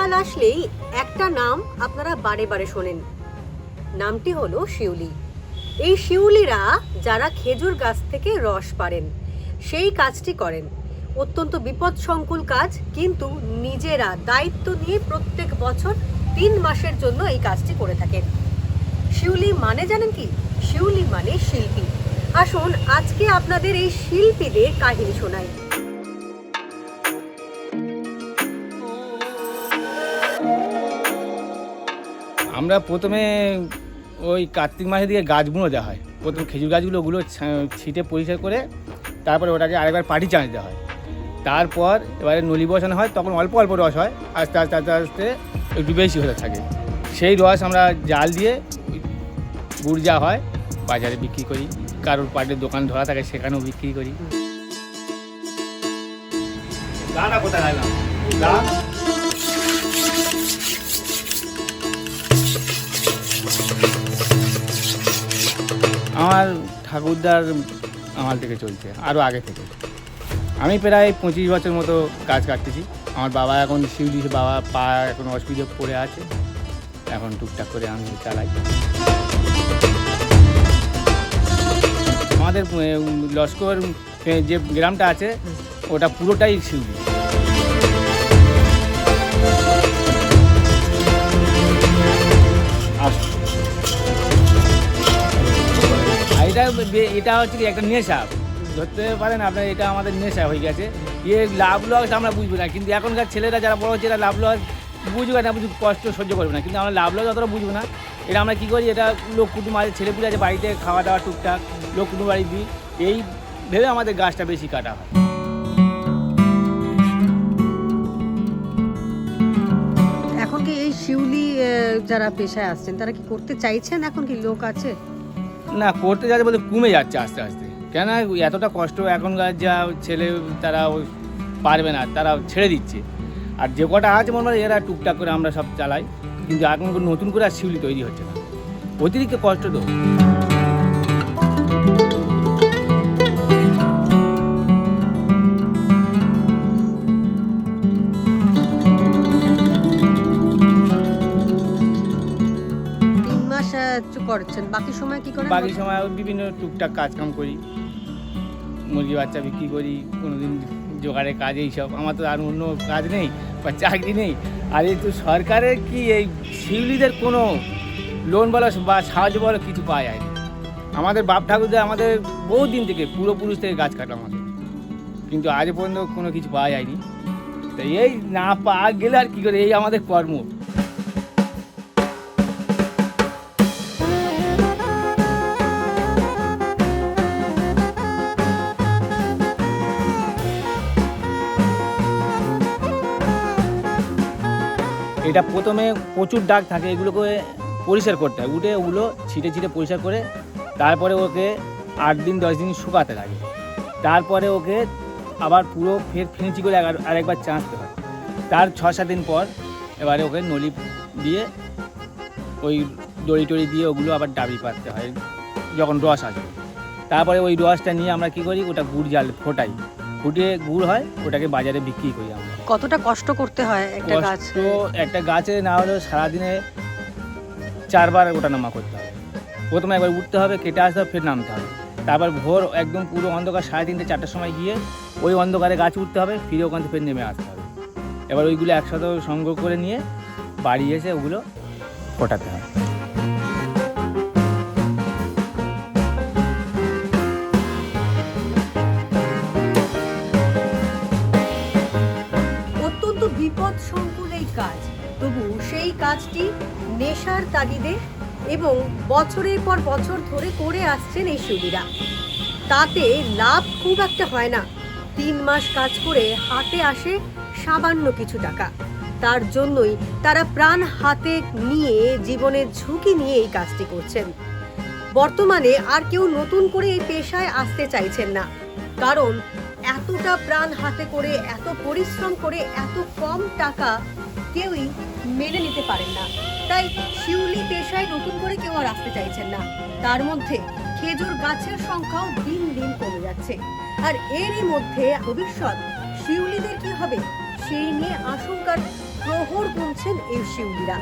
আসলেই একটা নাম আপনারা বারে বারে শোনেন। নামটি হলো শিউলি। এই শিউলিরা যারা খেজুর গাছ থেকে রস পারেন, সেই কাজটি করেন। অত্যন্ত বিপদসংকুল কাজ, কিন্তু নিজেরা দায়িত্ব নিয়ে প্রত্যেক বছর তিন মাসের জন্য এই কাজটি করে থাকেন। শিউলি মানে জানেন কি? শিউলি মানে শিল্পী। আসুন আজকে আপনাদের এই শিল্পীদের কাহিনী শোনাই। আমরা প্রথমে ওই কার্তিক মাসের দিকে গাছ বুনো দেওয়া হয়। প্রথম খেজুর গাছগুলো ওগুলো ছিটে পরিষ্কার করে তারপরে ওটাকে আরেকবার পাটি চাঁচ দেওয়া হয়। তারপর এবারে নলি বসানো হয়, তখন অল্প অল্প রস হয়, আস্তে আস্তে আস্তে আস্তে একটু বেশি হতে থাকে। সেই রস আমরা জাল দিয়ে গুড় যা হয়, বাজারে বিক্রি করি, কারোর পাটের দোকান ধরা থাকে সেখানেও বিক্রি করি। দাদা কোথায় ঠাকুরদার আমার থেকে চলছে আরও আগে থেকে। আমি প্রায় পঁচিশ বছর মতো কাজ কাটতেছি। আমার বাবা এখন শিউলি, বাবা, পা এখন অসুবিধে পড়ে আছে। এখন টুকটাক করে আমি চালাই। আমাদের লস্কর যে গ্রামটা আছে, ওটা পুরোটাই শিউলি। এটা হচ্ছে কি একটা নেশা। ধরতে পারেন আপনার এটা আমাদের নেশা হয়ে গেছে। ইয়ে লাভ লস আমরা বুঝব না, কিন্তু এখনকার ছেলেরা যারা বড় হচ্ছে, এরা লাভ লস বুঝবে না, বুঝবে কষ্ট সহ্য করবে না। কিন্তু আমরা লাভ লস অতটা বুঝব না। এটা আমরা কী করি, এটা লোক কুটুম আছে, ছেলেপুলে আছে, বাড়িতে খাওয়া দাওয়া, টুকটাক লোক কুটুম বাড়ি দিই। এই ভেবে আমাদের গাছটা বেশি কাটা হয়। এখন কি এই শিউলি যারা পেশায় আসছেন, তারা কি করতে চাইছেন? এখন কি লোক আছে? না, করতে যাচ্ছে বলতে কমে যাচ্ছে আস্তে আস্তে। কেন এতটা কষ্ট এখনকার যা ছেলে তারা পারবে না, তারা ছেড়ে দিচ্ছে। আর যে কটা আছে মনে হয় এরা টুকটাক করে আমরা সব চালাই, কিন্তু এখন নতুন করে আর শিউলি তৈরি হচ্ছে না। অতিরিক্ত কষ্ট তো। করছেন বাকি সময় কি করেন? বাকি সময় বিভিন্ন টুকটাক কাজকাম করি। মুরগি বাচ্চা বিক্রি করি, কোনোদিন জোগাড়ের কাজ, এইসব। আমার তো আর অন্য কাজ নেই বা চাকরি নেই। আর এই তো সরকারের কি এই শিউলিদের কোনো লোন বলো বা সাহায্য বলো কিছু পাওয়া যায়নি আমাদের বাপ ঠাকুরদের আমাদের বহু দিন থেকে পূর্বপুরুষ থেকে গাছ কাটা আমাদের। কিন্তু আজ পর্যন্ত কোনো কিছু পাওয়া যায়নি। তো এই না পাওয়া গেলে আর কী করে? এই আমাদের কর্ম। এটা প্রথমে প্রচুর দাগ থাকে, এগুলোকে পরিষ্কার করতে হয়। উঠে ওগুলো ছিটে ছিটে পরিষ্কার করে তারপরে ওকে আট দিন, দশ দিন শুকাতে লাগে। তারপরে ওকে আবার পুরো ফের ফেঁচি করে আরেকবার চাঁচতে হয়। তার ছ সাত দিন পর এবারে ওকে নলি দিয়ে ওই দড়ি টড়ি দিয়ে ওগুলো আবার ডাবি পাততে হয়, যখন রস আসবে। তারপরে ওই রসটা নিয়ে আমরা কী করি, ওটা গুড় জাল ফোটাই। ফুটিয়ে গুড় হয়, ওটাকে বাজারে বিক্রি করি আমরা। কতটা কষ্ট করতে হয় একটা গাছ? কষ্ট একটা গাছে না হলেও সারাদিনে চারবার ওটা নামা করতে হবে প্রথমে একবার উঠতে হবে কেটে আসতে হবে ফের নামতে হবে। তারপর ভোর একদম পুরো অন্ধকার সাড়ে তিনটে চারটার সময় গিয়ে ওই অন্ধকারে গাছ উঠতে হবে ফিরে ওখান থেকে ফের নেমে আসতে হবে। এবার ওইগুলো একসাথে সংগ্রহ করে নিয়ে বাড়ি এসে ওগুলো ফোটাতে হয় সেই কাজটি নেশার তাগিদে এবং বছরের পর বছর ধরে করে আসছেন এই শিল্পীরা তাতে লাভ খুব একটা হয় না। তিন মাস কাজ করে হাতে আসে সামান্য কিছু টাকা। তার জন্যই তারা প্রাণ হাতে নিয়ে জীবনের ঝুঁকি নিয়ে এই কাজটি করছেন। বর্তমানে আর কেউ নতুন করে এই পেশায় আসতে চাইছেন না। কারণ এতটা প্রাণ হাতে করে, এত পরিশ্রম করে, এত কম টাকা কেউই মেনে নিতে পারেন না। তাই শিউলি পেশায় নতুন করে কেউ আর আসতে চাইছেন না। তার মধ্যে খেজুর গাছের সংখ্যাও দিন দিন কমে যাচ্ছে। আর এরই মধ্যে ভবিষ্যৎ শিউলিদের কি হবে, সেই নিয়ে আশঙ্কার প্রহর গুনছেন এই শিউলিরা।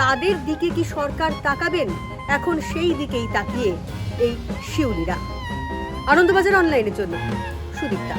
তাদের দিকে কি সরকার তাকাবেন, এখন সেই দিকেই তাকিয়ে এই শিউলিরা। আনন্দবাজার অনলাইনের জন্য সুদীপ্তা।